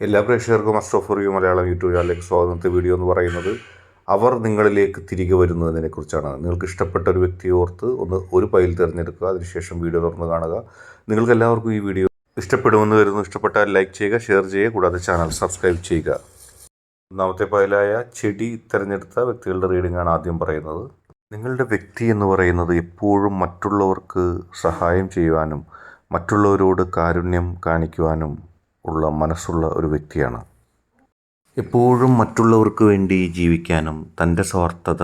എല്ലാ പ്രേക്ഷകർക്കും അസ്ട്രോഫോറിയോ മലയാളം യൂട്യൂബ് ചാനലിലേക്ക് സ്വാഗതത്തെ വീഡിയോ എന്ന് പറയുന്നത് അവർ നിങ്ങളിലേക്ക് തിരികെ വരുന്നതിനെ കുറിച്ചാണ്. നിങ്ങൾക്ക് ഇഷ്ടപ്പെട്ട ഒരു വ്യക്തിയെ ഓർത്ത് ഒന്ന് ഒരു പൈൽ തിരഞ്ഞെടുക്കുക അതിനുശേഷം വീഡിയോ തുറന്ന് കാണുക. നിങ്ങൾക്ക് എല്ലാവർക്കും ഈ വീഡിയോ ഇഷ്ടപ്പെടുമെന്ന് വരുന്നു ഇഷ്ടപ്പെട്ടാൽ ലൈക്ക് ചെയ്യുക ഷെയർ ചെയ്യുക കൂടാതെ ചാനൽ സബ്സ്ക്രൈബ് ചെയ്യുക. ഒന്നാമത്തെ പൈലായ ചെടി തിരഞ്ഞെടുത്ത വ്യക്തികളുടെ റീഡിംഗ് ആണ് ആദ്യം പറയുന്നത്. നിങ്ങളുടെ വ്യക്തി എന്ന് പറയുന്നത് എപ്പോഴും മറ്റുള്ളവർക്ക് സഹായം ചെയ്യുവാനും മറ്റുള്ളവരോട് കാരുണ്യം കാണിക്കുവാനും ഉള്ള മനസ്സുള്ള ഒരു വ്യക്തിയാണ്. എപ്പോഴും മറ്റുള്ളവർക്ക് വേണ്ടി ജീവിക്കാനും തന്റെ സ്വാർത്ഥത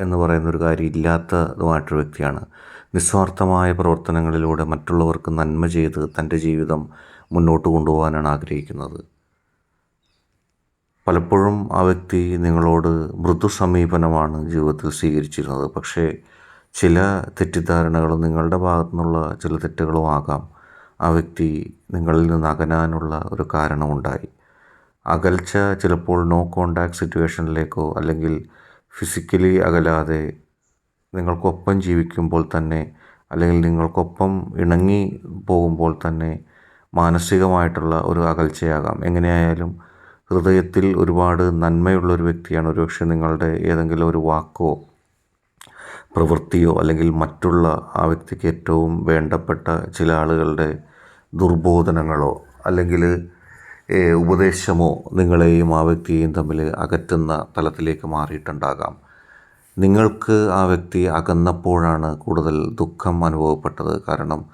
എന്ന് പറയുന്ന ഒരു കാര്യം ഇല്ലാത്തതുമായിട്ടൊരു വ്യക്തിയാണ്. നിസ്വാർത്ഥമായ പ്രവർത്തനങ്ങളിലൂടെ മറ്റുള്ളവർക്ക് നന്മ ചെയ്ത് തന്റെ ജീവിതം മുന്നോട്ട് കൊണ്ടുപോകാനാണ് ആഗ്രഹിക്കുന്നത്. പലപ്പോഴും ആ വ്യക്തി നിങ്ങളോട് മൃദു സമീപനമാണ് ജീവിതത്തിൽ സ്വീകരിച്ചിരുന്നത്. പക്ഷേ ചില തെറ്റിദ്ധാരണകളും നിങ്ങളുടെ ഭാഗത്തു നിന്നുള്ള ചില തെറ്റുകളും ആകാം. ആ വ്യക്തി നിങ്ങളിൽ നിന്ന് അകലാനുള്ള ഒരു കാരണമുണ്ടായി. അകൽച്ച ചിലപ്പോൾ നോ കോണ്ടാക്ട് സിറ്റുവേഷനിലേക്കോ അല്ലെങ്കിൽ ഫിസിക്കലി അകലാതെ നിങ്ങൾക്കൊപ്പം ജീവിക്കുമ്പോൾ തന്നെ അല്ലെങ്കിൽ നിങ്ങൾക്കൊപ്പം ഇണങ്ങി പോകുമ്പോൾ തന്നെ മാനസികമായിട്ടുള്ള ഒരു അകൽച്ചയാകാം. എങ്ങനെയായാലും ഹൃദയത്തിൽ ഒരുപാട് നന്മയുള്ള ഒരു വ്യക്തിയാണ്. ഒരുപക്ഷെ നിങ്ങളുടെ ഏതെങ്കിലും ഒരു വാക്കോ പ്രവൃത്തിയോ അല്ലെങ്കിൽ മറ്റുള്ള ആ വ്യക്തിക്ക് ഏറ്റവും വേണ്ടപ്പെട്ട ചില ആളുകളുടെ ദുർബോധനങ്ങളോ അല്ലെങ്കിൽ ഉപദേശമോ നിങ്ങളെയും ആ വ്യക്തിയെയും തമ്മിൽ അകറ്റുന്ന തലത്തിലേക്ക് മാറിയിട്ടുണ്ടാകാം. നിങ്ങൾക്ക് ആ വ്യക്തി അകന്നപ്പോഴാണ് കൂടുതൽ ദുഃഖം അനുഭവപ്പെട്ടത്. കാരണം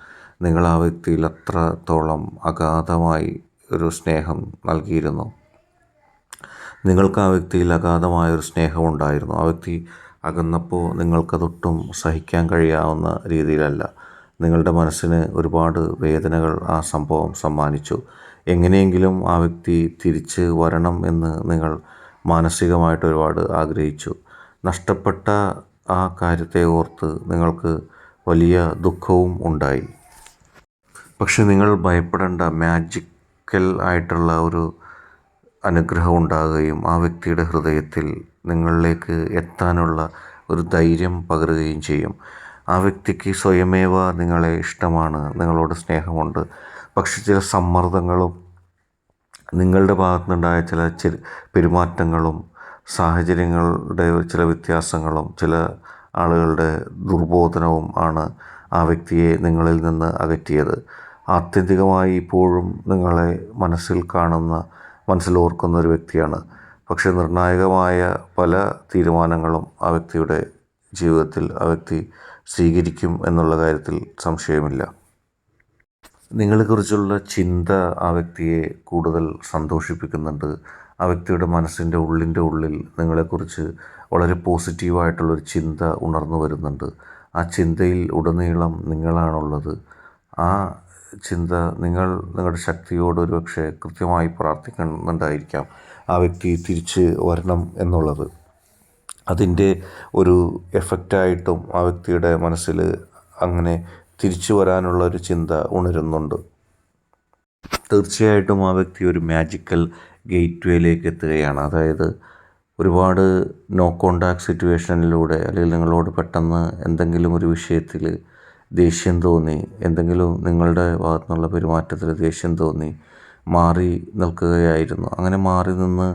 നിങ്ങൾ ആ വ്യക്തിയിൽ അത്രത്തോളം അഗാധമായി ഒരു സ്നേഹം നൽകിയിരുന്നു. നിങ്ങൾക്ക് ആ വ്യക്തിയിൽ അഗാധമായ ഒരു സ്നേഹമുണ്ടായിരുന്നു ആ വ്യക്തി അകന്നപ്പോൾ നിങ്ങൾക്കതൊട്ടും സഹിക്കാൻ കഴിയാവുന്ന രീതിയിലല്ല. നിങ്ങളുടെ മനസ്സിന് ഒരുപാട് വേദനകൾ ആ സംഭവം സമ്മാനിച്ചു. എങ്ങനെയെങ്കിലും ആ വ്യക്തി തിരിച്ച് വരണം എന്ന് നിങ്ങൾ മാനസികമായിട്ട് ഒരുപാട് ആഗ്രഹിച്ചു. നഷ്ടപ്പെട്ട ആ കാര്യത്തെ ഓർത്ത് നിങ്ങൾക്ക് വലിയ ദുഃഖവും ഉണ്ടായി. പക്ഷെ നിങ്ങൾ ഭയപ്പെടേണ്ട മാജിക്കൽ ആയിട്ടുള്ള ഒരു അനുഗ്രഹം ഉണ്ടാകുകയും ആ വ്യക്തിയുടെ ഹൃദയത്തിൽ നിങ്ങളിലേക്ക് എത്താനുള്ള ഒരു ധൈര്യം പകരുകയും ചെയ്യും. ആ വ്യക്തിക്ക് സ്വയമേവ നിങ്ങളെ ഇഷ്ടമാണ് നിങ്ങളോട് സ്നേഹമുണ്ട്. പക്ഷെ ചില സമ്മർദ്ദങ്ങളും നിങ്ങളുടെ ഭാഗത്തുനിന്നുണ്ടായ ചില ചെ- പെരുമാറ്റങ്ങളും സാഹചര്യങ്ങളുടെ ചില വ്യത്യാസങ്ങളും ചില ആളുകളുടെ ദുർബോധനവും ആണ് ആ വ്യക്തിയെ നിങ്ങളിൽ നിന്ന് അകറ്റിയത്. ആത്യന്തികമായി ഇപ്പോഴും നിങ്ങളെ മനസ്സിൽ കാണുന്ന മനസ്സിൽ ഓർക്കുന്ന ഒരു വ്യക്തിയാണ്. പക്ഷെ നിർണായകമായ പല തീരുമാനങ്ങളും ആ വ്യക്തിയുടെ ജീവിതത്തിൽ ആ വ്യക്തി സ്വീകരിക്കും എന്നുള്ള കാര്യത്തിൽ സംശയമില്ല. നിങ്ങളെക്കുറിച്ചുള്ള ചിന്ത ആ വ്യക്തിയെ കൂടുതൽ സന്തോഷിപ്പിക്കുന്നുണ്ട്. ആ വ്യക്തിയുടെ മനസ്സിന്റെ ഉള്ളിന്റെ ഉള്ളിൽ നിങ്ങളെക്കുറിച്ച് വളരെ പോസിറ്റീവായിട്ടുള്ളൊരു ചിന്ത ഉണർന്നു വരുന്നുണ്ട്. ആ ചിന്തയിൽ ഉടനീളം നിങ്ങളാണുള്ളത്. ആ ചിന്ത നിങ്ങൾ നിങ്ങളുടെ ശക്തിയോട് ഒരുപക്ഷെ കൃത്യമായി പ്രാർത്ഥിക്കുന്നുണ്ടായിരിക്കാം. ആ വ്യക്തി തിരിച്ച് വരണം എന്നുള്ളത്. അതിന്റെ ഒരു എഫക്റ്റായിട്ടും ആ വ്യക്തിയുടെ മനസ്സിൽ അങ്ങനെ തിരിച്ചു വരാനുള്ള ഒരു ചിന്ത ഉണരുന്നുണ്ട്. തീർച്ചയായിട്ടും ആ വ്യക്തി ഒരു മാജിക്കൽ ഗേറ്റ് വേയിലേക്ക് എത്തുകയാണ്. അതായത് ഒരുപാട് നോ കോണ്ടാക്ട് സിറ്റുവേഷനിലൂടെ അല്ലെങ്കിൽ നിങ്ങളോട് പെട്ടെന്ന് എന്തെങ്കിലും ഒരു വിഷയത്തിൽ ദേഷ്യം തോന്നി എന്തെങ്കിലും നിങ്ങളുടെ ഭാഗത്തു നിന്നുള്ള പെരുമാറ്റത്തിൽ ദേഷ്യം തോന്നി മാറി നിൽക്കുകയായിരുന്നു. അങ്ങനെ മാറി നിന്ന്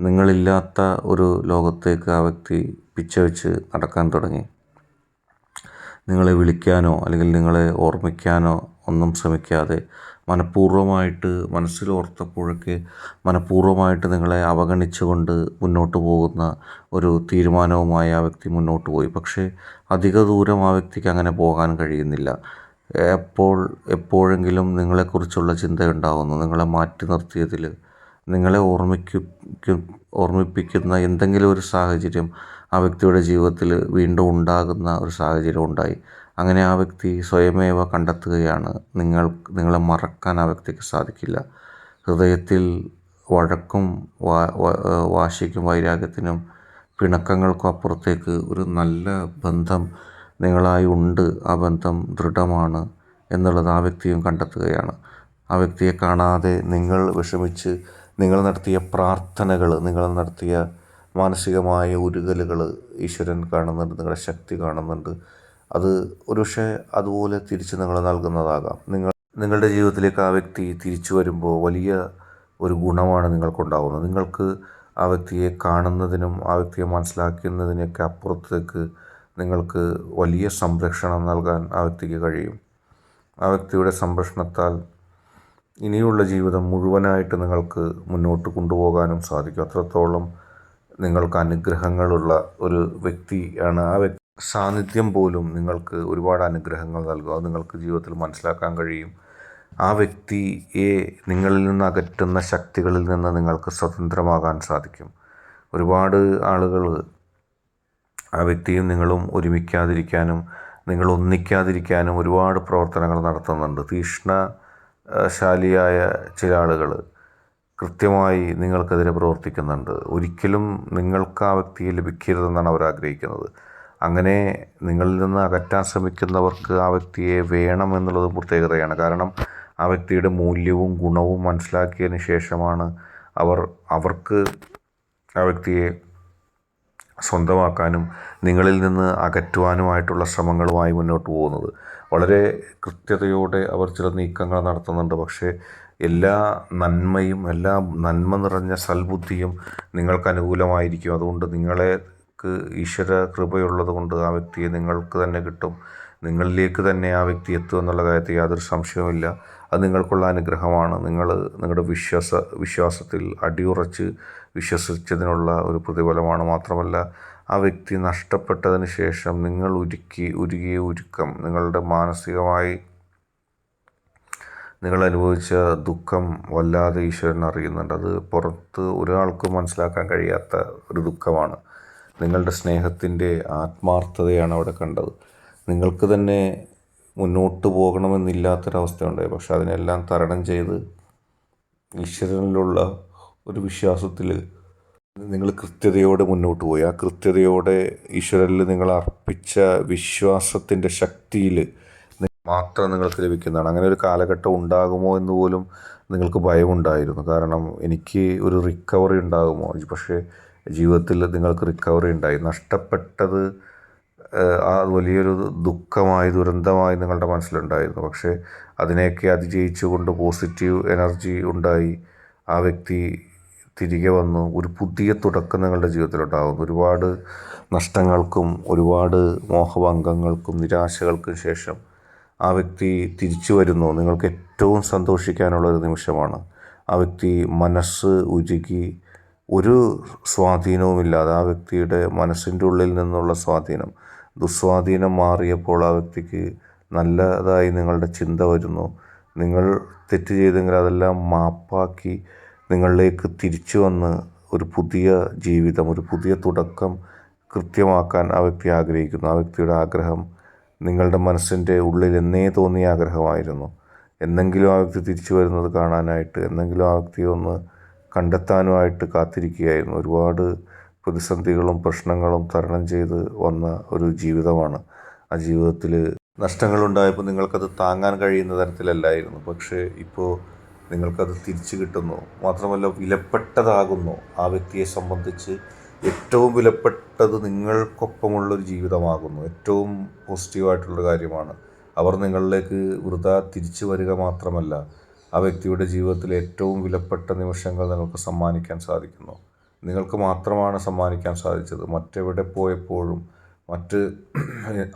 നിങ്ങളില്ലാത്ത ഒരു ലോകത്തേക്ക് ആ വ്യക്തി പിച്ച വെച്ച് നടക്കാൻ തുടങ്ങി. നിങ്ങളെ വിളിക്കാനോ അല്ലെങ്കിൽ നിങ്ങളെ ഓർമ്മിക്കാനോ ഒന്നും ശ്രമിക്കാതെ മനഃപൂർവമായിട്ട് മനസ്സിലോർത്തപ്പോഴൊക്കെ മനഃപൂർവമായിട്ട് നിങ്ങളെ അവഗണിച്ചുകൊണ്ട് മുന്നോട്ട് പോകുന്ന ഒരു തീരുമാനവുമായി ആ വ്യക്തി മുന്നോട്ട് പോയി. പക്ഷേ അധിക ദൂരം ആ വ്യക്തിക്ക് അങ്ങനെ പോകാൻ കഴിയുന്നില്ല. എപ്പോൾ എപ്പോഴെങ്കിലും നിങ്ങളെക്കുറിച്ചുള്ള ചിന്തയുണ്ടാകുന്നു നിങ്ങളെ മാറ്റി നിർത്തിയതിൽ നിങ്ങളെ ഓർമ്മിക്കും ഓർമ്മിപ്പിക്കുന്ന എന്തെങ്കിലും ഒരു സാഹചര്യം ആ വ്യക്തിയുടെ ജീവിതത്തിൽ വീണ്ടും ഉണ്ടാകുന്ന ഒരു സാഹചര്യം ഉണ്ടായി. അങ്ങനെ ആ വ്യക്തി സ്വയമേവ കണ്ടെത്തുകയാണ്. നിങ്ങൾ നിങ്ങളെ മറക്കാൻ ആ വ്യക്തിക്ക് സാധിക്കില്ല. ഹൃദയത്തിൽ വഴക്കും വാശിക്കും വൈരാഗ്യത്തിനും പിണക്കങ്ങൾക്കും അപ്പുറത്തേക്ക് ഒരു നല്ല ബന്ധം നിങ്ങളായി ഉണ്ട്. ആ ബന്ധം ദൃഢമാണ് എന്നുള്ളത് ആ വ്യക്തിയും കണ്ടെത്തുകയാണ്. ആ വ്യക്തിയെ കാണാതെ നിങ്ങൾ വിഷമിച്ച് നിങ്ങൾ നടത്തിയ പ്രാർത്ഥനകൾ നിങ്ങൾ നടത്തിയ മാനസികമായ ഉരുകലുകൾ ഈശ്വരൻ കാണുന്നുണ്ട് നിങ്ങളുടെ ശക്തി കാണുന്നുണ്ട്. അത് ഒരുപക്ഷെ അതുപോലെ തിരിച്ച് നിങ്ങൾ നൽകുന്നതാകാം. നിങ്ങൾ നിങ്ങളുടെ ജീവിതത്തിലേക്ക് ആ വ്യക്തി തിരിച്ചു വരുമ്പോൾ വലിയ ഒരു ഗുണമാണ് നിങ്ങൾക്കുണ്ടാകുന്നത്. നിങ്ങൾക്ക് ആ വ്യക്തിയെ കാണുന്നതിനും ആ വ്യക്തിയെ മനസ്സിലാക്കുന്നതിനൊക്കെ അപ്പുറത്തേക്ക് നിങ്ങൾക്ക് വലിയ സംരക്ഷണം നൽകാൻ ആ വ്യക്തിക്ക് കഴിയും. ആ വ്യക്തിയുടെ സംരക്ഷണത്താൽ ഇനിയുള്ള ജീവിതം മുഴുവനായിട്ട് നിങ്ങൾക്ക് മുന്നോട്ട് കൊണ്ടുപോകാനും സാധിക്കും. അത്രത്തോളം നിങ്ങൾക്ക് അനുഗ്രഹങ്ങളുള്ള ഒരു വ്യക്തിയാണ്. ആ വ്യക്തി സാന്നിധ്യം പോലും നിങ്ങൾക്ക് ഒരുപാട് അനുഗ്രഹങ്ങൾ നൽകും. അത് നിങ്ങൾക്ക് ജീവിതത്തിൽ മനസ്സിലാക്കാൻ കഴിയും. ആ വ്യക്തിയെ നിങ്ങളിൽ നിന്ന് അകറ്റുന്ന ശക്തികളിൽ നിന്ന് നിങ്ങൾക്ക് സ്വതന്ത്രമാകാൻ സാധിക്കും. ഒരുപാട് ആളുകൾ ആ വ്യക്തിയും നിങ്ങളും ഒരുമിക്കാതിരിക്കാനും നിങ്ങൾ ഒന്നിക്കാതിരിക്കാനും ഒരുപാട് പ്രവർത്തനങ്ങൾ നടത്തുന്നുണ്ട്. തീഷ്ണശാലിയായ ചില ആളുകൾ കൃത്യമായി നിങ്ങൾക്കെതിരെ പ്രവർത്തിക്കുന്നുണ്ട്. ഒരിക്കലും നിങ്ങൾക്ക് ആ വ്യക്തിയെ ലഭിക്കരുതെന്നാണ് അവർ ആഗ്രഹിക്കുന്നത്. അങ്ങനെ നിങ്ങളിൽ നിന്ന് അകറ്റാൻ ശ്രമിക്കുന്നവർക്ക് ആ വ്യക്തിയെ വേണം എന്നുള്ളത് പ്രത്യേകതയാണ്. കാരണം ആ വ്യക്തിയുടെ മൂല്യവും ഗുണവും മനസ്സിലാക്കിയതിന് ശേഷമാണ് അവർ അവർക്ക് ആ വ്യക്തിയെ സ്വന്തമാക്കാനും നിങ്ങളിൽ നിന്ന് അകറ്റുവാനുമായിട്ടുള്ള ശ്രമങ്ങളുമായി മുന്നോട്ട് പോകുന്നത്. വളരെ കൃത്യതയോടെ അവർ ചില നീക്കങ്ങൾ നടത്തുന്നുണ്ട്. പക്ഷേ എല്ലാ നന്മയും എല്ലാ നന്മ നിറഞ്ഞ സൽബുദ്ധിയും നിങ്ങൾക്ക് അനുകൂലമായിരിക്കും. അതുകൊണ്ട് നിങ്ങളേക്ക് ഈശ്വര കൃപയുള്ളത് കൊണ്ട് ആ വ്യക്തിയെ നിങ്ങൾക്ക് തന്നെ കിട്ടും. നിങ്ങളിലേക്ക് തന്നെ ആ വ്യക്തി എത്തും എന്നുള്ള കാര്യത്തിൽ യാതൊരു സംശയവുമില്ല. അത് നിങ്ങൾക്കുള്ള അനുഗ്രഹമാണ്. നിങ്ങൾ നിങ്ങളുടെ വിശ്വാസ വിശ്വാസത്തിൽ അടിയുറച്ച് വിശ്വസിച്ചതിനുള്ള ഒരു പ്രതിഫലമാണ്. മാത്രമല്ല ആ വ്യക്തി നഷ്ടപ്പെട്ടതിന് ശേഷം നിങ്ങൾ ഉരുക്കി ഉരുകിയ ഉരുക്കം നിങ്ങളുടെ മാനസികമായി നിങ്ങൾ അനുഭവിച്ച ദുഃഖം വല്ലാതെ ഈശ്വരൻ അറിയുന്നുണ്ട്. അത് പുറത്ത് ഒരാൾക്കും മനസ്സിലാക്കാൻ കഴിയാത്ത ഒരു ദുഃഖമാണ്. നിങ്ങളുടെ സ്നേഹത്തിന്റെ ആത്മാർത്ഥതയാണ് അവിടെ കണ്ടത്. നിങ്ങൾക്ക് തന്നെ മുന്നോട്ട് പോകണമെന്നില്ലാത്തൊരവസ്ഥയുണ്ടായി പക്ഷെ അതിനെല്ലാം തരണം ചെയ്ത് ഈശ്വരനിലുള്ള ഒരു വിശ്വാസത്തിൽ നിങ്ങൾ കൃത്യതയോടെ മുന്നോട്ട് പോയി. ആ കൃത്യതയോടെ ഈശ്വരനിൽ നിങ്ങൾ അർപ്പിച്ച വിശ്വാസത്തിന്റെ ശക്തിയിൽ മാത്രം നിങ്ങൾക്ക് ലഭിക്കുന്നതാണ്. അങ്ങനെ ഒരു കാലഘട്ടം ഉണ്ടാകുമോ എന്ന് പോലും നിങ്ങൾക്ക് ഭയമുണ്ടായിരുന്നു. കാരണം എനിക്ക് ഒരു റിക്കവറി ഉണ്ടാകുമോ? പക്ഷേ ജീവിതത്തിൽ നിങ്ങൾക്ക് റിക്കവറി ഉണ്ടായി. നഷ്ടപ്പെട്ടത് ആ വലിയൊരു ദുഃഖമായി ദുരന്തമായി നിങ്ങളുടെ മനസ്സിലുണ്ടായിരുന്നു. പക്ഷേ അതിനെയൊക്കെ അതിജയിച്ചുകൊണ്ട് പോസിറ്റീവ് എനർജി ഉണ്ടായി. ആ വ്യക്തി തിരികെ വന്നു. ഒരു പുതിയ തുടക്കം നിങ്ങളുടെ ജീവിതത്തിലുണ്ടാകുന്നു. ഒരുപാട് നഷ്ടങ്ങൾക്കും ഒരുപാട് മോഹഭംഗങ്ങൾക്കും നിരാശകൾക്കും ശേഷം ആ വ്യക്തി തിരിച്ചു വരുന്നു. നിങ്ങൾക്ക് ഏറ്റവും സന്തോഷിക്കാനുള്ള ഒരു നിമിഷമാണ്. ആ വ്യക്തി മനസ്സ് ഉരുകി ഒരു സ്വാധീനവുമില്ലാതെ ആ വ്യക്തിയുടെ മനസ്സിന്റെ ഉള്ളിൽ നിന്നുള്ള സ്വാധീനം ദുസ്വാധീനം മാറിയപ്പോൾ ആ വ്യക്തിക്ക് നല്ലതായി നിങ്ങളുടെ ചിന്ത വരുന്നു. നിങ്ങൾ തെറ്റ് ചെയ്തെങ്കിൽ അതെല്ലാം മാപ്പാക്കി നിങ്ങളിലേക്ക് തിരിച്ചു വന്ന് ഒരു പുതിയ ജീവിതം ഒരു പുതിയ തുടക്കം കൃത്യമാക്കാൻ ആ വ്യക്തി ആഗ്രഹിക്കുന്നു. ആ വ്യക്തിയുടെ ആഗ്രഹം നിങ്ങളുടെ മനസ്സിന്റെ ഉള്ളിൽ എന്നേ തോന്നിയ ആഗ്രഹമായിരുന്നു. എന്നെങ്കിലും ആ വ്യക്തി തിരിച്ചു വരുന്നത് കാണാനായിട്ട് എന്നെങ്കിലും ആ വ്യക്തിയെ ഒന്ന് കണ്ടെത്താനുമായിട്ട് കാത്തിരിക്കുകയായിരുന്നു. ഒരുപാട് പ്രതിസന്ധികളും പ്രശ്നങ്ങളും തരണം ചെയ്ത് വന്ന ഒരു ജീവിതമാണ്. ആ ജീവിതത്തിൽ നഷ്ടങ്ങളുണ്ടായപ്പോൾ നിങ്ങൾക്കത് താങ്ങാൻ കഴിയുന്ന തരത്തിലല്ലായിരുന്നു. പക്ഷേ ഇപ്പോൾ നിങ്ങൾക്കത് തിരിച്ചു കിട്ടുന്നു. മാത്രമല്ല വിലപ്പെട്ടതാകുന്നു. ആ വ്യക്തിയെ സംബന്ധിച്ച് ഏറ്റവും വിലപ്പെട്ടത് നിങ്ങൾക്കൊപ്പമുള്ളൊരു ജീവിതമാകുന്നു. ഏറ്റവും പോസിറ്റീവായിട്ടുള്ള കാര്യമാണ്. അവർ നിങ്ങളിലേക്ക് വൃത തിരിച്ചു വരിക മാത്രമല്ല ആ വ്യക്തിയുടെ ജീവിതത്തിൽ ഏറ്റവും വിലപ്പെട്ട നിമിഷങ്ങൾ നിങ്ങൾക്ക് സമ്മാനിക്കാൻ സാധിക്കുന്നു. നിങ്ങൾക്ക് മാത്രമാണ് സമ്മാനിക്കാൻ സാധിച്ചത്. മറ്റെവിടെ പോയപ്പോഴും മറ്റ്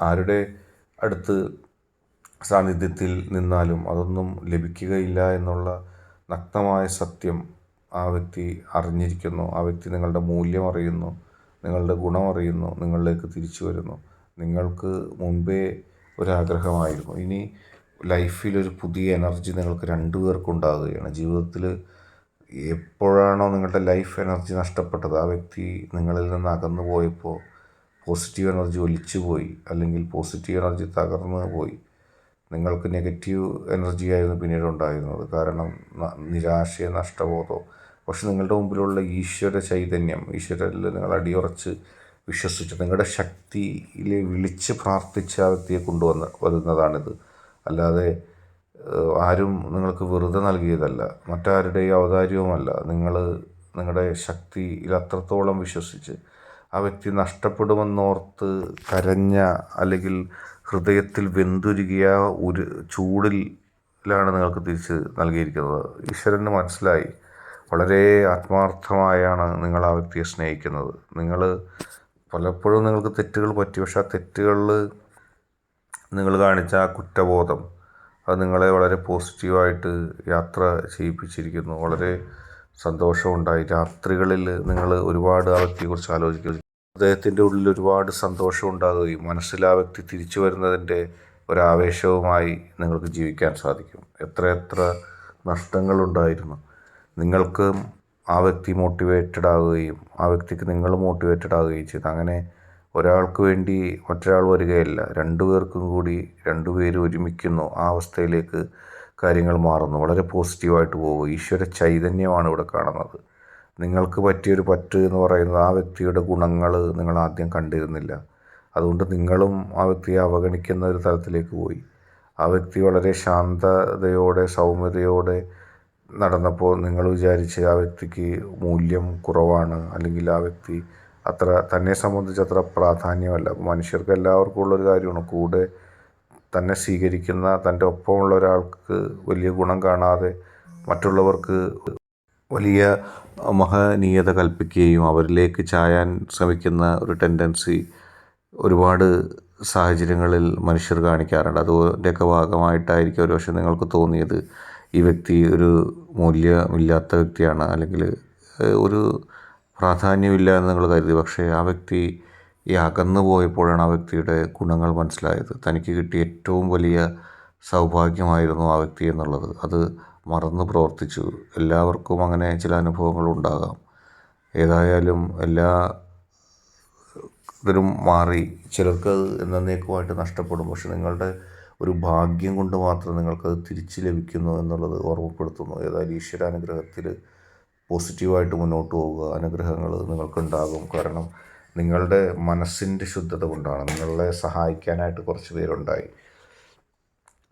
ആരുടെ അടുത്ത് സാന്നിധ്യത്തിൽ നിന്നാലും അതൊന്നും ലഭിക്കുകയില്ല എന്നുള്ള നഗ്നമായ സത്യം ആ വ്യക്തി അറിഞ്ഞിരിക്കുന്നു. ആ വ്യക്തി നിങ്ങളുടെ മൂല്യം അറിയുന്നു. നിങ്ങളുടെ ഗുണം അറിയുന്നു. നിങ്ങളിലേക്ക് തിരിച്ചു വരുന്നു. നിങ്ങൾക്ക് മുൻപേ ഒരാഗ്രഹമായിരുന്നു. ഇനി ലൈഫിലൊരു പുതിയ എനർജി നിങ്ങൾക്ക് രണ്ടു പേർക്കും ഉണ്ടാകുകയാണ്. ജീവിതത്തിൽ എപ്പോഴാണോ നിങ്ങളുടെ ലൈഫ് എനർജി നഷ്ടപ്പെട്ടത് ആ വ്യക്തി നിങ്ങളിൽ നിന്ന് അകന്നു പോയപ്പോൾ പോസിറ്റീവ് എനർജി ഒലിച്ചു പോയി അല്ലെങ്കിൽ പോസിറ്റീവ് എനർജി തകർന്നു പോയി നിങ്ങൾക്ക് നെഗറ്റീവ് എനർജി ആയിരുന്നു പിന്നീട് ഉണ്ടായിരുന്നത്. കാരണം നിരാശയെ നഷ്ടബോധവും പക്ഷെ നിങ്ങളുടെ മുമ്പിലുള്ള ഈശ്വര ചൈതന്യം ഈശ്വരനിൽ നിങ്ങൾ അടിയുറച്ച് വിശ്വസിച്ച് നിങ്ങളുടെ ശക്തിയിൽ വിളിച്ച് പ്രാർത്ഥിച്ച വ്യക്തിയെ കൊണ്ടുവന്ന് വരുന്നതാണിത്. അല്ലാതെ ആരും നിങ്ങൾക്ക് വെറുതെ നൽകിയതല്ല. മറ്റാരുടെയും ഔദാര്യവുമല്ല നിങ്ങൾ നിങ്ങളുടെ ശക്തിയിൽ അത്രത്തോളം വിശ്വസിച്ച് ആ വ്യക്തി നഷ്ടപ്പെടുമെന്നോർത്ത് കരഞ്ഞ അല്ലെങ്കിൽ ഹൃദയത്തിൽ വെന്തുരുകിയ ഒരു ചൂടിലാണ് നിങ്ങൾക്ക് തിരിച്ച് നൽകിയിരിക്കുന്നത്. ഈശ്വരന് മനസ്സിലായി. വളരെ ആത്മാർത്ഥമായാണ് നിങ്ങൾ ആ വ്യക്തിയെ സ്നേഹിക്കുന്നത്. നിങ്ങൾ പലപ്പോഴും നിങ്ങൾക്ക് തെറ്റുകൾ പറ്റി പക്ഷെ ആ തെറ്റുകളിൽ നിങ്ങൾ കാണിച്ച ആ കുറ്റബോധം അത് നിങ്ങളെ വളരെ പോസിറ്റീവായിട്ട് യാത്ര ചെയ്യിപ്പിച്ചിരിക്കുന്നു. വളരെ സന്തോഷമുണ്ടായി. രാത്രികളിൽ നിങ്ങൾ ഒരുപാട് ആ വ്യക്തിയെക്കുറിച്ച് ആലോചിക്കുകയും അദ്ദേഹത്തിന്റെ ഉള്ളിൽ ഒരുപാട് സന്തോഷം ഉണ്ടാകുകയും മനസ്സിലാ വ്യക്തി തിരിച്ചു വരുന്നതിന്റെ ഒരാവേശവുമായി നിങ്ങൾക്ക് ജീവിക്കാൻ സാധിക്കും. എത്രയെത്ര നഷ്ടങ്ങളുണ്ടായിരുന്നു. നിങ്ങൾക്ക് ആ വ്യക്തി മോട്ടിവേറ്റഡ് ആവുകയും ആ വ്യക്തിക്ക് നിങ്ങൾ മോട്ടിവേറ്റഡ് ആവുകയും ചെയ്തു. അങ്ങനെ ഒരാൾക്ക് വേണ്ടി മറ്റൊരാൾ വരികയല്ല രണ്ടു പേർക്കും കൂടി രണ്ടുപേരും ഒരുമിക്കുന്നു. ആ അവസ്ഥയിലേക്ക് കാര്യങ്ങൾ മാറുന്നു. വളരെ പോസിറ്റീവായിട്ട് പോകും. ഈശ്വര ചൈതന്യമാണ് ഇവിടെ കാണുന്നത്. നിങ്ങൾക്ക് പറ്റിയൊരു പറ്റ് എന്ന് പറയുന്നത് ആ വ്യക്തിയുടെ ഗുണങ്ങൾ നിങ്ങൾ ആദ്യം കണ്ടിരുന്നില്ല. അതുകൊണ്ട് നിങ്ങളും ആ വ്യക്തിയെ അവഗണിക്കുന്ന ഒരു തരത്തിലേക്ക് പോയി. ആ വ്യക്തി വളരെ ശാന്തതയോടെ സൗമ്യതയോടെ നടന്നപ്പോൾ നിങ്ങൾ വിചാരിച്ച് ആ വ്യക്തിക്ക് മൂല്യം കുറവാണ്. അല്ലെങ്കിൽ ആ വ്യക്തി അത്ര തന്നെ സംബന്ധിച്ച് അത്ര പ്രാധാന്യമല്ല. മനുഷ്യർക്ക് എല്ലാവർക്കും ഉള്ളൊരു കാര്യമാണ്. കൂടെ തന്നെ സ്വീകരിക്കുന്ന തന്റെ ഒപ്പമുള്ള ഒരാൾക്ക് വലിയ ഗുണം കാണാതെ മറ്റുള്ളവർക്ക് വലിയ മഹനീയത കൽപ്പിക്കുകയും അവരിലേക്ക് ചായാൻ ശ്രമിക്കുന്ന ഒരു ടെൻഡൻസി ഒരുപാട് സാഹചര്യങ്ങളിൽ മനുഷ്യർ കാണിക്കാറുണ്ട്. അതിന്റെയൊക്കെ ഭാഗമായിട്ടായിരിക്കും ഒരു പക്ഷേ നിങ്ങൾക്ക് തോന്നിയത്. ഈ വ്യക്തി ഒരു മൂല്യമില്ലാത്ത വ്യക്തിയാണ് അല്ലെങ്കിൽ ഒരു പ്രാധാന്യമില്ല എന്ന് നിങ്ങൾ കരുതി. പക്ഷേ ആ വ്യക്തി ഈ അകന്നു പോയപ്പോഴാണ് ആ വ്യക്തിയുടെ ഗുണങ്ങൾ മനസ്സിലായത്. തനിക്ക് കിട്ടിയ ഏറ്റവും വലിയ സൗഭാഗ്യമായിരുന്നു ആ വ്യക്തി എന്നുള്ളത്. അത് മറന്ന് പ്രവർത്തിച്ചു. എല്ലാവർക്കും അങ്ങനെ ചില അനുഭവങ്ങൾ ഉണ്ടാകാം. ഏതായാലും എല്ലാ ഇതിലും മാറി ചിലർക്കത് എന്നേക്കുമായിട്ട് നഷ്ടപ്പെടും. പക്ഷെ നിങ്ങളുടെ ഒരു ഭാഗ്യം കൊണ്ട് മാത്രം നിങ്ങൾക്കത് തിരിച്ച് ലഭിക്കുന്നു എന്നുള്ളത് ഓർമ്മപ്പെടുത്തുന്നു. ഏതായാലും ഈശ്വരാനുഗ്രഹത്തിൽ പോസിറ്റീവായിട്ട് മുന്നോട്ട് പോവുക അനുഗ്രഹങ്ങൾ നിങ്ങൾക്കുണ്ടാകും. കാരണം നിങ്ങളുടെ മനസ്സിന്റെ ശുദ്ധത കൊണ്ടാണ്. നിങ്ങളെ സഹായിക്കാനായിട്ട് കുറച്ച് പേരുണ്ടായി.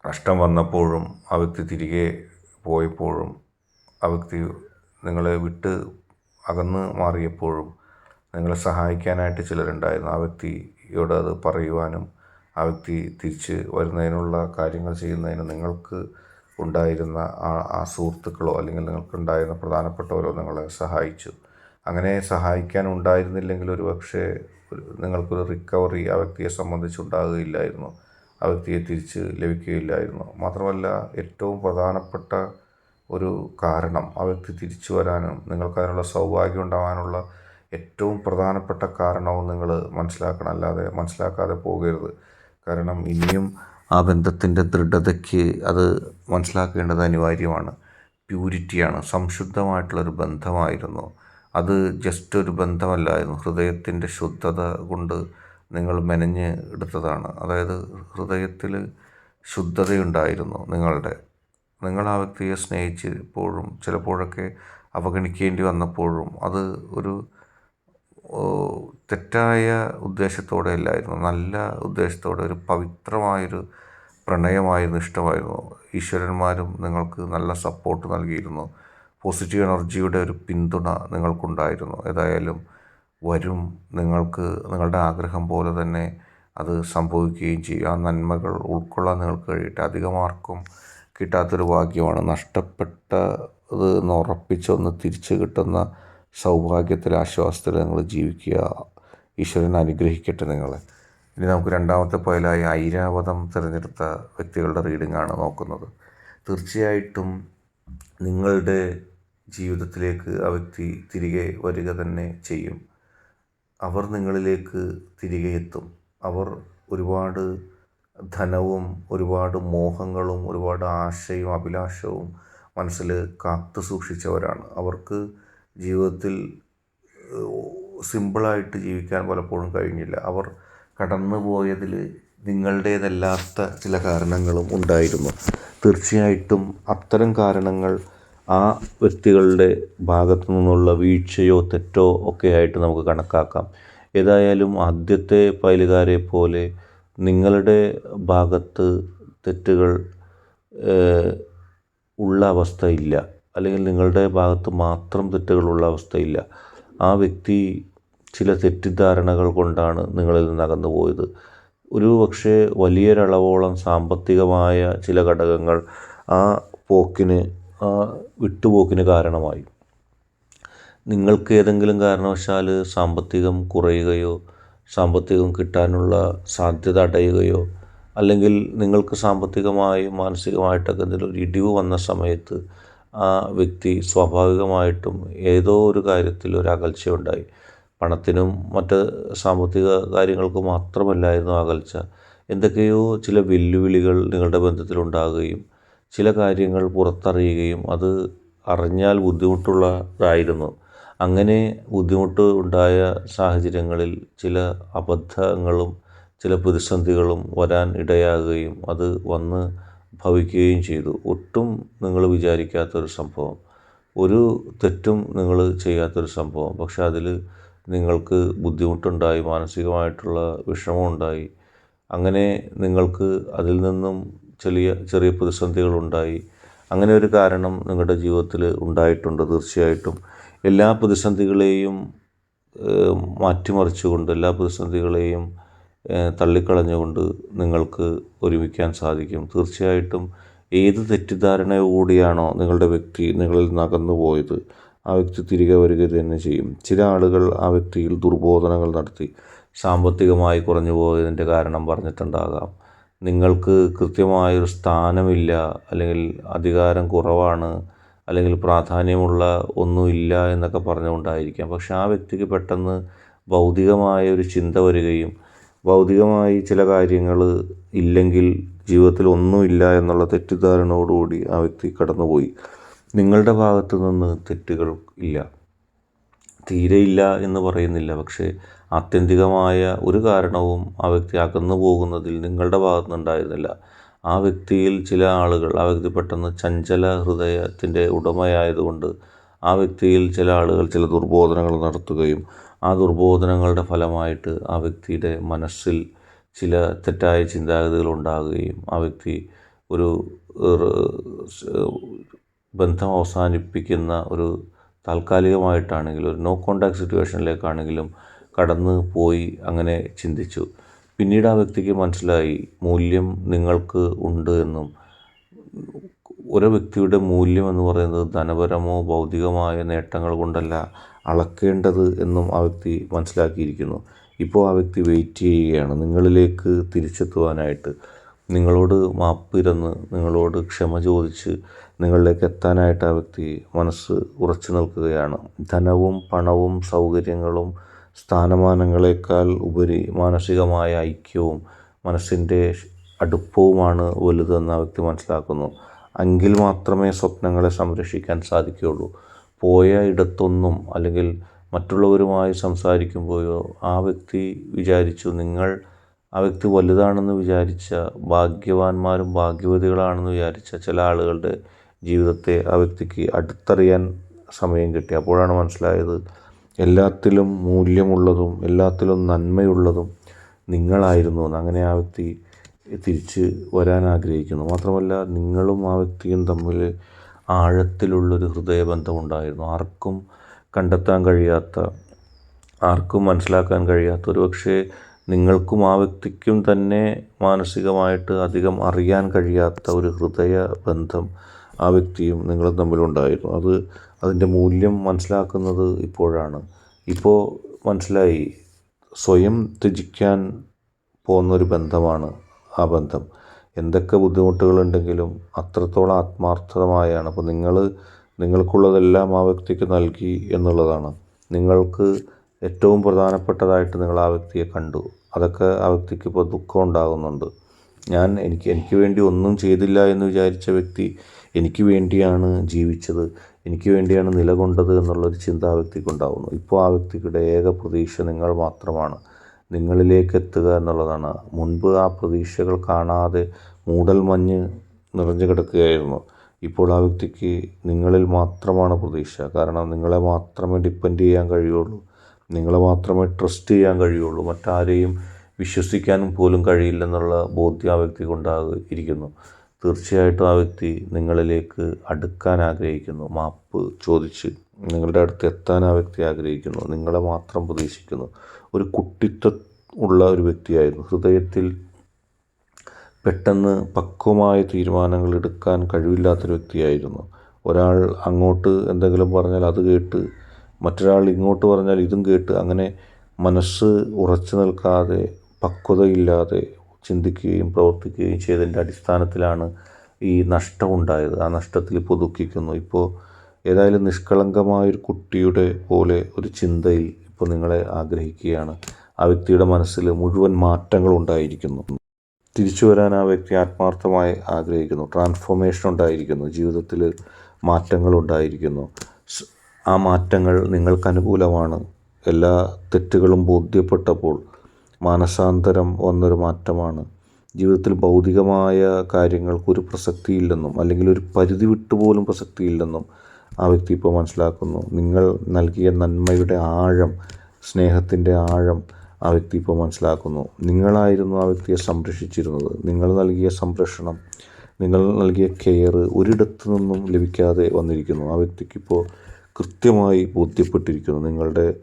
നഷ്ടം വന്നപ്പോഴും ആ വ്യക്തി തിരികെ പോയപ്പോഴും ആ വ്യക്തി നിങ്ങളെ വിട്ട് അകന്ന് മാറിയപ്പോഴും നിങ്ങളെ സഹായിക്കാനായിട്ട് ചിലരുണ്ടായിരുന്നു. ആ വ്യക്തിയോട് അത് പറയുവാനും ആ വ്യക്തി തിരിച്ച് വരുന്നതിനുള്ള കാര്യങ്ങൾ ചെയ്യുന്നതിന് നിങ്ങൾക്ക് ഉണ്ടായിരുന്ന ആ ആ സുഹൃത്തുക്കളോ അല്ലെങ്കിൽ നിങ്ങൾക്കുണ്ടായിരുന്ന പ്രധാനപ്പെട്ടവരോ നിങ്ങളെ സഹായിച്ചു. അങ്ങനെ സഹായിക്കാൻ ഉണ്ടായിരുന്നില്ലെങ്കിൽ ഒരു പക്ഷേ നിങ്ങൾക്കൊരു റിക്കവറി ആ വ്യക്തിയെ സംബന്ധിച്ചുണ്ടാകുകയില്ലായിരുന്നു ആ വ്യക്തിയെ തിരിച്ച് ലഭിക്കുകയില്ലായിരുന്നു. മാത്രമല്ല ഏറ്റവും പ്രധാനപ്പെട്ട ഒരു കാരണം ആ വ്യക്തി തിരിച്ചു വരാനും നിങ്ങൾക്കതിനുള്ള സൗഭാഗ്യം ഉണ്ടാകാനുള്ള ഏറ്റവും പ്രധാനപ്പെട്ട കാരണവും നിങ്ങൾ മനസ്സിലാക്കണം. അല്ലാതെ മനസ്സിലാക്കാതെ പോകരുത്. കാരണം ഇനിയും ആ ബന്ധത്തിന്റെ ദൃഢതയ്ക്ക് അത് മനസ്സിലാക്കേണ്ടത് അനിവാര്യമാണ്. പ്യൂരിറ്റിയാണ് സംശുദ്ധമായിട്ടുള്ളൊരു ബന്ധമായിരുന്നു. അത് ജസ്റ്റ് ഒരു ബന്ധമല്ലായിരുന്നു. ഹൃദയത്തിന്റെ ശുദ്ധത കൊണ്ട് നിങ്ങൾ മെനഞ്ഞ് എടുത്തതാണ്. അതായത് ഹൃദയത്തിൽ ശുദ്ധതയുണ്ടായിരുന്നു നിങ്ങളുടെ. നിങ്ങൾ ആ വ്യക്തിയെ സ്നേഹിച്ചപ്പോഴും ചിലപ്പോഴൊക്കെ അവഗണിക്കേണ്ടി വന്നപ്പോഴും അത് ഒരു തെറ്റായ ഉദ്ദേശത്തോടെ അല്ലായിരുന്നു നല്ല ഉദ്ദേശത്തോടെ ഒരു പവിത്രമായൊരു പ്രണയമായിരുന്നു ഇഷ്ടമായിരുന്നു. ഈശ്വരന്മാരും നിങ്ങൾക്ക് നല്ല സപ്പോർട്ട് നൽകിയിരുന്നു. പോസിറ്റീവ് എനർജിയുടെ ഒരു പിന്തുണ നിങ്ങൾക്കുണ്ടായിരുന്നു. ഏതായാലും വരും. നിങ്ങൾക്ക് നിങ്ങളുടെ ആഗ്രഹം പോലെ തന്നെ അത് സംഭവിക്കുകയും ചെയ്യും. ആ നന്മകൾ ഉൾക്കൊള്ളാൻ നിങ്ങൾക്ക് കഴിയട്ടെ. അധികമാർക്കും കിട്ടാത്തൊരു ഭാഗ്യമാണ്. നഷ്ടപ്പെട്ടത് എന്ന് ഉറപ്പിച്ചൊന്ന് തിരിച്ചു കിട്ടുന്ന സൗഭാഗ്യത്തിൽ ആശ്വാസത്തിൽ നിങ്ങൾ ജീവിക്കുക. ഈശ്വരൻ അനുഗ്രഹിക്കട്ടെ നിങ്ങളെ. ഇനി നമുക്ക് രണ്ടാമത്തെ പോയലായി ഐരാവതം തിരഞ്ഞെടുത്ത വ്യക്തികളുടെ റീഡിംഗ് ആണ് നോക്കുന്നത്. തീർച്ചയായിട്ടും നിങ്ങളുടെ ജീവിതത്തിലേക്ക് ആ വ്യക്തി തിരികെ വരിക തന്നെ ചെയ്യും. അവർ നിങ്ങളിലേക്ക് തിരികെ എത്തും. അവർ ഒരുപാട് ധനവും ഒരുപാട് മോഹങ്ങളും ഒരുപാട് ആശയും അഭിലാഷവും മനസ്സിൽ കാത്തു സൂക്ഷിച്ചവരാണ്. അവർക്ക് ജീവിതത്തിൽ സിമ്പിളായിട്ട് ജീവിക്കാൻ പലപ്പോഴും കഴിഞ്ഞില്ല. അവർ കടന്നു പോയതിൽ നിങ്ങളുടേതല്ലാത്ത ചില കാരണങ്ങളും ഉണ്ടായിരുന്നു. തീർച്ചയായിട്ടും അത്തരം കാരണങ്ങൾ ആ വ്യക്തികളുടെ ഭാഗത്തു നിന്നുള്ള വീഴ്ചയോ തെറ്റോ ഒക്കെ ആയിട്ട് നമുക്ക് കണക്കാക്കാം. ഏതായാലും ആദ്യത്തെ പൈലുകാരെ പോലെ നിങ്ങളുടെ ഭാഗത്ത് തെറ്റുകൾ ഉള്ള അവസ്ഥയില്ല അല്ലെങ്കിൽ നിങ്ങളുടെ ഭാഗത്ത് മാത്രം തെറ്റുകളുള്ള അവസ്ഥയില്ല ആ വ്യക്തി ചില തെറ്റിദ്ധാരണകൾ കൊണ്ടാണ് നിങ്ങളിൽ നിന്ന് അകന്നു പോയത്. ഒരു പക്ഷേ വലിയൊരളവോളം സാമ്പത്തികമായ ചില ഘടകങ്ങൾ ആ പോക്കിന് വിട്ടുപോക്കിന് കാരണമായി. നിങ്ങൾക്ക് ഏതെങ്കിലും കാരണവശാൽ സാമ്പത്തികം കുറയുകയോ സാമ്പത്തികം കിട്ടാനുള്ള സാധ്യത അടയുകയോ അല്ലെങ്കിൽ നിങ്ങൾക്ക് സാമ്പത്തികമായും മാനസികമായിട്ടൊക്കെ എന്തെങ്കിലും ഒരു ഇടിവ് വന്ന സമയത്ത് ആ വ്യക്തി സ്വാഭാവികമായിട്ടും ഏതോ ഒരു കാര്യത്തിൽ ഒരു അകൽച്ചയുണ്ടായി. പണത്തിനും മറ്റ് സാമ്പത്തിക കാര്യങ്ങൾക്കും മാത്രമല്ലായിരുന്നു അകൽച്ച. എന്തൊക്കെയോ ചില വെല്ലുവിളികൾ നിങ്ങളുടെ ബന്ധത്തിലുണ്ടാകുകയും ചില കാര്യങ്ങൾ പുറത്തറിയുകയും അത് അറിഞ്ഞാൽ ബുദ്ധിമുട്ടുള്ളതായിരുന്നു. അങ്ങനെ ബുദ്ധിമുട്ട് ഉണ്ടായ സാഹചര്യങ്ങളിൽ ചില അബദ്ധങ്ങളും ചില പ്രതിസന്ധികളും വരാൻ ഇടയാകുകയും അത് വന്ന് ഭവിക്കുകയും ചെയ്തു. ഒട്ടും നിങ്ങൾ വിചാരിക്കാത്തൊരു സംഭവം. ഒരു തെറ്റും നിങ്ങൾ ചെയ്യാത്തൊരു സംഭവം. പക്ഷെ അതിൽ നിങ്ങൾക്ക് ബുദ്ധിമുട്ടുണ്ടായി മാനസികമായിട്ടുള്ള വിഷമമുണ്ടായി. അങ്ങനെ നിങ്ങൾക്ക് അതിൽ നിന്നും ചെറിയ ചെറിയ പ്രതിസന്ധികളുണ്ടായി. അങ്ങനെ ഒരു കാരണം നിങ്ങളുടെ ജീവിതത്തിൽ ഉണ്ടായിട്ടുണ്ട് തീർച്ചയായിട്ടും. എല്ലാ പ്രതിസന്ധികളെയും മാറ്റിമറിച്ചുകൊണ്ട് എല്ലാ പ്രതിസന്ധികളെയും തള്ളിക്കളഞ്ഞുകൊണ്ട് നിങ്ങൾക്ക് ഒരുമിക്കാൻ സാധിക്കും. തീർച്ചയായിട്ടും ഏത് തെറ്റിദ്ധാരണയോടുകൂടിയാണോ നിങ്ങളുടെ വ്യക്തി നിങ്ങളിൽ നകന്നു പോയത് ആ വ്യക്തി തിരികെ വരിക തന്നെ ചെയ്യും. ചില ആളുകൾ ആ വ്യക്തിയിൽ ദുർബോധനങ്ങൾ നടത്തി സാമ്പത്തികമായി കുറഞ്ഞു പോയതിന്റെ കാരണം പറഞ്ഞിട്ടുണ്ടാകാം. നിങ്ങൾക്ക് കൃത്യമായൊരു സ്ഥാനമില്ല അല്ലെങ്കിൽ അധികാരം കുറവാണ് അല്ലെങ്കിൽ പ്രാധാന്യമുള്ള ഒന്നുമില്ല എന്നൊക്കെ പറഞ്ഞുകൊണ്ടായിരിക്കാം. പക്ഷെ ആ വ്യക്തിക്ക് പെട്ടെന്ന് ഭൗതികമായ ഒരു ചിന്ത വരികയും ഭൗതികമായി ചില കാര്യങ്ങൾ ഇല്ലെങ്കിൽ ജീവിതത്തിൽ ഒന്നുമില്ല എന്നുള്ള തെറ്റിദ്ധാരണയോടുകൂടി ആ വ്യക്തി കടന്നുപോയി. നിങ്ങളുടെ ഭാഗത്തു നിന്ന് തെറ്റുകൾ ഇല്ല. തീരെയില്ല എന്ന് പറയുന്നില്ല. പക്ഷേ ആത്യന്തികമായ ഒരു കാരണവും ആ വ്യക്തി അകന്നു പോകുന്നതിൽ നിങ്ങളുടെ ഭാഗത്തു ആ വ്യക്തിയിൽ ചില ആളുകൾ ആ വ്യക്തി പെട്ടെന്ന് ചഞ്ചല ഹൃദയത്തിന്റെ ഉടമയായതുകൊണ്ട് ആ വ്യക്തിയിൽ ചില ആളുകൾ ചില ദുർബോധനങ്ങൾ നടത്തുകയും ആ ദുർബോധനങ്ങളുടെ ഫലമായിട്ട് ആ വ്യക്തിയുടെ മനസ്സിൽ ചില തെറ്റായ ചിന്താഗതികൾ ഉണ്ടാകുകയും ആ വ്യക്തി ഒരു ബന്ധം അവസാനിപ്പിക്കുന്ന ഒരു താൽക്കാലികമായിട്ടാണെങ്കിലും ഒരു നോ കോണ്ടാക്ട് സിറ്റുവേഷനിലേക്കാണെങ്കിലും കടന്നു പോയി അങ്ങനെ ചിന്തിച്ചു. പിന്നീട് ആ വ്യക്തിക്ക് മനസ്സിലായി മൂല്യം നിങ്ങൾക്ക് ഉണ്ട് എന്നും ഒരു വ്യക്തിയുടെ മൂല്യം എന്ന് പറയുന്നത് ധനപരമോ ഭൗതികമായ നേട്ടങ്ങൾ കൊണ്ടല്ല അളക്കേണ്ടത് എന്നും ആ വ്യക്തി മനസ്സിലാക്കിയിരിക്കുന്നു. ഇപ്പോൾ ആ വ്യക്തി വെയിറ്റ് ചെയ്യുകയാണ്. നിങ്ങളിലേക്ക് തിരിച്ചെത്തുവാനായിട്ട്. നിങ്ങളോട് മാപ്പിരന്ന് നിങ്ങളോട് ക്ഷമ ചോദിച്ച് നിങ്ങളിലേക്ക് എത്താനായിട്ട് ആ വ്യക്തി മനസ്സ് ഉറച്ചു നിൽക്കുകയാണ്. ധനവും പണവും സൗകര്യങ്ങളും സ്ഥാനമാനങ്ങളെക്കാൾ ഉപരി മാനസികമായ ഐക്യവും മനസ്സിന്റെ അടുപ്പവുമാണ് വലുതെന്ന് ആ വ്യക്തി മനസ്സിലാക്കുന്നു. എങ്കിൽ മാത്രമേ സ്വപ്നങ്ങളെ സംരക്ഷിക്കാൻ സാധിക്കുകയുള്ളൂ. പോയ ഇടത്തൊന്നും അല്ലെങ്കിൽ മറ്റുള്ളവരുമായി സംസാരിക്കുമ്പോഴോ ആ വ്യക്തി വിചാരിച്ചു നിങ്ങൾ ആ വ്യക്തി വലുതാണെന്ന് വിചാരിച്ച ഭാഗ്യവാന്മാരും ഭാഗ്യവതികളാണെന്ന് വിചാരിച്ച ചില ആളുകളുടെ ജീവിതത്തെ ആ വ്യക്തിക്ക് അടുത്തറിയാൻ സമയം കിട്ടി. അപ്പോഴാണ് മനസ്സിലായത് എല്ലാത്തിലും മൂല്യമുള്ളതും എല്ലാത്തിലും നന്മയുള്ളതും നിങ്ങളായിരുന്നു എന്ന് അങ്ങനെ ആ വ്യക്തി തിരിച്ച് വരാൻ ആഗ്രഹിക്കുന്നു. മാത്രമല്ല നിങ്ങളും ആ വ്യക്തിയും തമ്മിൽ ആഴത്തിലുള്ളൊരു ഹൃദയബന്ധമുണ്ടായിരുന്നു. ആർക്കും കണ്ടെത്താൻ കഴിയാത്ത ആർക്കും മനസ്സിലാക്കാൻ കഴിയാത്ത ഒരു പക്ഷേ നിങ്ങൾക്കും ആ വ്യക്തിക്കും തന്നെ മാനസികമായിട്ട് അധികം അറിയാൻ കഴിയാത്ത ഒരു ഹൃദയ ബന്ധം ആ വ്യക്തിയും നിങ്ങളും തമ്മിലുണ്ടായിരുന്നു. അത് അതിന്റെ മൂല്യം മനസ്സിലാക്കുന്നത് ഇപ്പോഴാണ്. ഇപ്പോൾ മനസ്സിലായി. സ്വയം ത്യജിക്കാൻ പോകുന്നൊരു ബന്ധമാണ് ആ ബന്ധം. എന്തൊക്കെ ബുദ്ധിമുട്ടുകളുണ്ടെങ്കിലും അത്രത്തോളം ആത്മാർത്ഥമായാണ്. അപ്പോൾ നിങ്ങൾ നിങ്ങൾക്കുള്ളതെല്ലാം ആ വ്യക്തിക്ക് നൽകി എന്നുള്ളതാണ്. നിങ്ങൾക്ക് ഏറ്റവും പ്രധാനപ്പെട്ടതായിട്ട് നിങ്ങൾ ആ വ്യക്തിയെ കണ്ടു. അതൊക്കെ ആ വ്യക്തിക്ക് ഇപ്പോൾ ദുഃഖം ഉണ്ടാകുന്നുണ്ട്. ഞാൻ എനിക്ക് എനിക്ക് വേണ്ടി ഒന്നും ചെയ്തില്ല എന്ന് വിചാരിച്ച വ്യക്തി എനിക്ക് വേണ്ടിയാണ് ജീവിച്ചത്. എനിക്ക് വേണ്ടിയാണ് നിലകൊണ്ടത് എന്നുള്ളൊരു ചിന്ത ആ വ്യക്തിക്ക് ഉണ്ടാകുന്നു ഇപ്പോൾ ആ വ്യക്തിയുടെ ഏക പ്രതീക്ഷ നിങ്ങൾ മാത്രമാണ്. നിങ്ങളിലേക്ക് എത്തുക എന്നുള്ളതാണ്. മുൻപ് ആ പ്രതീക്ഷകൾ കാണാതെ മൂടൽ മഞ്ഞ് നിറഞ്ഞു കിടക്കുകയായിരുന്നു. ഇപ്പോൾ ആ വ്യക്തിക്ക് നിങ്ങളിൽ മാത്രമാണ് പ്രതീക്ഷ. കാരണം നിങ്ങളെ മാത്രമേ ഡിപ്പെൻഡ് ചെയ്യാൻ കഴിയുള്ളൂ. നിങ്ങളെ മാത്രമേ ട്രസ്റ്റ് ചെയ്യാൻ കഴിയുള്ളൂ. മറ്റാരെയും വിശ്വസിക്കാനും പോലും കഴിയില്ലെന്നുള്ള ബോധ്യം ആ വ്യക്തിക്ക് ഉണ്ടായിരിക്കുന്നു തീർച്ചയായിട്ടും ആ വ്യക്തി നിങ്ങളിലേക്ക് അടുക്കാൻ ആഗ്രഹിക്കുന്നു. മാപ്പ് ചോദിച്ച് നിങ്ങളുടെ അടുത്ത് എത്താൻ ആ വ്യക്തി ആഗ്രഹിക്കുന്നു. നിങ്ങളെ മാത്രം പ്രതീക്ഷിക്കുന്നു. ഒരു കുട്ടിത്വ ഉള്ള ഒരു വ്യക്തിയായിരുന്നു. ഹൃദയത്തിൽ പെട്ടെന്ന് പക്വമായ തീരുമാനങ്ങൾ എടുക്കാൻ കഴിവില്ലാത്തൊരു വ്യക്തിയായിരുന്നു. ഒരാൾ അങ്ങോട്ട് എന്തെങ്കിലും പറഞ്ഞാൽ അത് കേട്ട് മറ്റൊരാൾ ഇങ്ങോട്ട് പറഞ്ഞാൽ ഇതും കേട്ട് അങ്ങനെ മനസ്സ് ഉറച്ചു നിൽക്കാതെ പക്വതയില്ലാതെ ചിന്തിക്കുകയും പ്രവർത്തിക്കുകയും ചെയ്തതിന്റെ അടിസ്ഥാനത്തിലാണ് ഈ നഷ്ടമുണ്ടായത്. ആ നഷ്ടത്തിൽ പുതുക്കിക്കുന്നു. ഇപ്പോൾ ഏതായാലും നിഷ്കളങ്കമായൊരു കുട്ടിയുടെ പോലെ ഒരു ചിന്തയിൽ ഇപ്പോൾ നിങ്ങളെ ആഗ്രഹിക്കുകയാണ്. ആ വ്യക്തിയുടെ മനസ്സിൽ മുഴുവൻ മാറ്റങ്ങൾ ഉണ്ടായിരിക്കുന്നു. തിരിച്ചു വരാൻ ആ വ്യക്തി ആത്മാർത്ഥമായി ആഗ്രഹിക്കുന്നു. ട്രാൻസ്ഫോർമേഷൻ ഉണ്ടായിരിക്കുന്നു. ജീവിതത്തിൽ മാറ്റങ്ങൾ ഉണ്ടായിരിക്കുന്നു. ആ മാറ്റങ്ങൾ നിങ്ങൾക്ക് അനുകൂലമാണ്. എല്ലാ തെറ്റുകളും ബോധ്യപ്പെട്ടപ്പോൾ മാനസാന്തരം വന്നൊരു മാറ്റമാണ്. ജീവിതത്തിൽ ഭൗതികമായ കാര്യങ്ങൾക്ക് ഒരു പ്രസക്തിയില്ലെന്നും അല്ലെങ്കിൽ ഒരു പരിധി വിട്ടുപോലും പ്രസക്തിയില്ലെന്നും ആ വ്യക്തി ഇപ്പോൾ മനസ്സിലാക്കുന്നു. നിങ്ങൾ നൽകിയ നന്മയുടെ ആഴം സ്നേഹത്തിന്റെ ആഴം ആ വ്യക്തി ഇപ്പോൾ മനസ്സിലാക്കുന്നു. നിങ്ങളായിരുന്നു ആ വ്യക്തിയെ സംരക്ഷിച്ചിരുന്നത്. നിങ്ങൾ നൽകിയ സംരക്ഷണം നിങ്ങൾ നൽകിയ കെയർ ഒരിടത്തു നിന്നും ലഭിക്കാതെ വന്നിരിക്കുന്നു. ആ വ്യക്തിക്കിപ്പോൾ കൃത്യമായി ബോധ്യപ്പെട്ടിരിക്കുന്നു. നിങ്ങളുടെ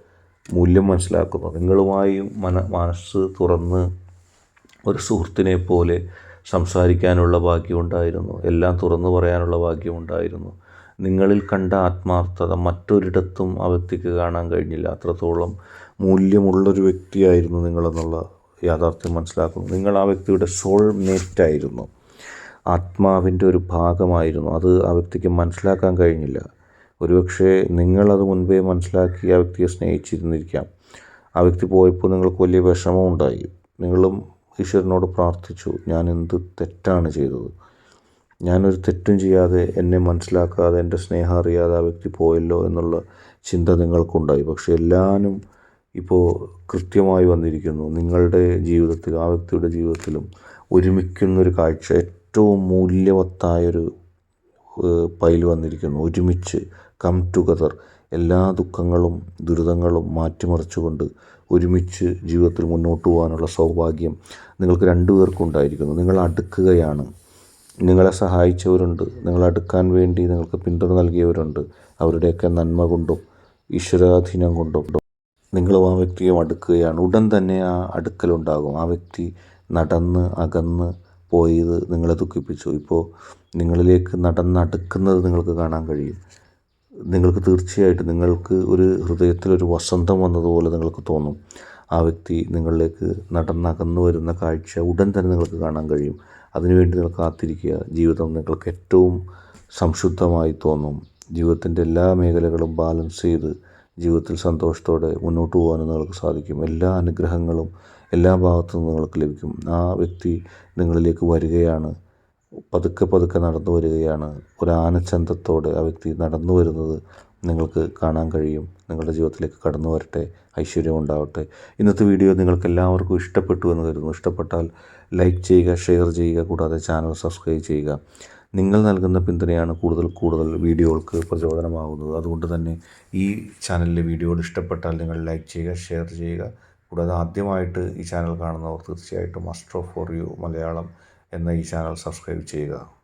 മൂല്യം മനസ്സിലാക്കുന്നു. നിങ്ങളുമായി മന മനസ്സ് തുറന്ന് ഒരു സുഹൃത്തിനെ പോലെ സംസാരിക്കാനുള്ള ഭാഗ്യമുണ്ടായിരുന്നു എല്ലാം തുറന്നു പറയാനുള്ള ഭാഗ്യമുണ്ടായിരുന്നു നിങ്ങളിൽ കണ്ട ആത്മാർത്ഥത മറ്റൊരിടത്തും ആ വ്യക്തിക്ക് കാണാൻ കഴിഞ്ഞില്ല. അത്രത്തോളം മൂല്യമുള്ളൊരു വ്യക്തിയായിരുന്നു നിങ്ങളെന്നുള്ള യാഥാർത്ഥ്യം മനസ്സിലാക്കുന്നു. നിങ്ങൾ ആ വ്യക്തിയുടെ സോൾ മേറ്റായിരുന്നു ആത്മാവിന്റെ ഒരു ഭാഗമായിരുന്നു. അത് ആ വ്യക്തിക്ക് മനസ്സിലാക്കാൻ കഴിഞ്ഞില്ല. ഒരുപക്ഷെ നിങ്ങളത് മുൻപേ മനസ്സിലാക്കി ആ വ്യക്തിയെ സ്നേഹിച്ചിരുന്നിരിക്കാം. ആ വ്യക്തി പോയപ്പോൾ നിങ്ങൾക്ക് വലിയ വിഷമം ഉണ്ടായി നിങ്ങളും ഈശ്വരനോട് പ്രാർത്ഥിച്ചു ഞാൻ എന്ത് തെറ്റാണ് ചെയ്തത്? ഞാനൊരു തെറ്റും ചെയ്യാതെ എന്നെ മനസ്സിലാക്കാതെ എന്റെ സ്നേഹം അറിയാതെ ആ വ്യക്തി പോയല്ലോ എന്നുള്ള ചിന്ത നിങ്ങൾക്കുണ്ടായി. പക്ഷെ എല്ലാനും ഇപ്പോൾ കൃത്യമായി വന്നിരിക്കുന്നു. നിങ്ങളുടെ ജീവിതത്തിലും ആ വ്യക്തിയുടെ ജീവിതത്തിലും ഒരുമിക്കുന്നൊരു കാഴ്ച ഏറ്റവും മൂല്യവത്തായൊരു പൈൽ വന്നിരിക്കുന്നു. ഒരുമിച്ച് കം ടുഗദർ എല്ലാ ദുഃഖങ്ങളും ദുരിതങ്ങളും മാറ്റിമറിച്ചുകൊണ്ട് ഒരുമിച്ച് ജീവിതത്തിൽ മുന്നോട്ട് പോകാനുള്ള സൗഭാഗ്യം നിങ്ങൾക്ക് രണ്ടുപേർക്കും ഉണ്ടായിരിക്കുന്നു. നിങ്ങൾ അടുക്കുകയാണ്. നിങ്ങളെ സഹായിച്ചവരുണ്ട്. നിങ്ങളെ അടുക്കാൻ വേണ്ടി നിങ്ങൾക്ക് പിന്തുണ നൽകിയവരുണ്ട്. അവരുടെയൊക്കെ നന്മ കൊണ്ടും ഈശ്വരാധീനം കൊണ്ടും നിങ്ങളും ആ വ്യക്തിയും അടുക്കുകയാണ്. ഉടൻ തന്നെ ആ അടുക്കലുണ്ടാകും ആ വ്യക്തി നടന്ന് അകന്ന് പോയത് നിങ്ങളെ ദുഃഖിപ്പിച്ചു. ഇപ്പോൾ നിങ്ങളിലേക്ക് നടന്നടുക്കുന്നത് നിങ്ങൾക്ക് കാണാൻ കഴിയും. നിങ്ങൾക്ക് തീർച്ചയായിട്ടും നിങ്ങൾക്ക് ഒരു ഹൃദയത്തിലൊരു വസന്തം വന്നതുപോലെ നിങ്ങൾക്ക് തോന്നും. ആ വ്യക്തി നിങ്ങളിലേക്ക് നടന്നകന്നു വരുന്ന കാഴ്ച ഉടൻ തന്നെ നിങ്ങൾക്ക് കാണാൻ കഴിയും. അതിനുവേണ്ടി നിങ്ങൾ കാത്തിരിക്കുക. ജീവിതം നിങ്ങൾക്ക് ഏറ്റവും സംശുദ്ധമായി തോന്നും. ജീവിതത്തിന്റെ എല്ലാ മേഖലകളും ബാലൻസ് ചെയ്ത് ജീവിതത്തിൽ സന്തോഷത്തോടെ മുന്നോട്ട് പോകാനും നിങ്ങൾക്ക് സാധിക്കും. എല്ലാ അനുഗ്രഹങ്ങളും എല്ലാ ഭാഗത്തു നിന്നും നിങ്ങൾക്ക് ലഭിക്കും. ആ വ്യക്തി നിങ്ങളിലേക്ക് വരികയാണ്. പതുക്കെ പതുക്കെ നടന്നു വരികയാണ്. ഒരു ആനച്ചന്തത്തോടെ ആ വ്യക്തി നടന്നു വരുന്നത് നിങ്ങൾക്ക് കാണാൻ കഴിയും. നിങ്ങളുടെ ജീവിതത്തിലേക്ക് കടന്നു വരട്ടെ. ഐശ്വര്യം ഉണ്ടാവട്ടെ. ഇന്നത്തെ വീഡിയോ നിങ്ങൾക്ക് എല്ലാവർക്കും ഇഷ്ടപ്പെട്ടു എന്ന് കരുതുന്നു. ഇഷ്ടപ്പെട്ടാൽ ലൈക്ക് ചെയ്യുക ഷെയർ ചെയ്യുക കൂടാതെ ചാനൽ സബ്സ്ക്രൈബ് ചെയ്യുക. നിങ്ങൾ നൽകുന്ന പിന്തുണയാണ് കൂടുതൽ കൂടുതൽ വീഡിയോകൾക്ക് പ്രചോദനമാകുന്നത്. അതുകൊണ്ട് തന്നെ ഈ ചാനലിലെ വീഡിയോകൾ ഇഷ്ടപ്പെട്ടാൽ നിങ്ങൾ ലൈക്ക് ചെയ്യുക ഷെയർ ചെയ്യുക. കൂടാതെ ആദ്യമായിട്ട് ഈ ചാനൽ കാണുന്നവർ തീർച്ചയായിട്ടും അസ്ട്രോ ഫോർ യു മലയാളം എന്ന ഈ ചാനൽ സബ്സ്ക്രൈബ് ചെയ്യുക.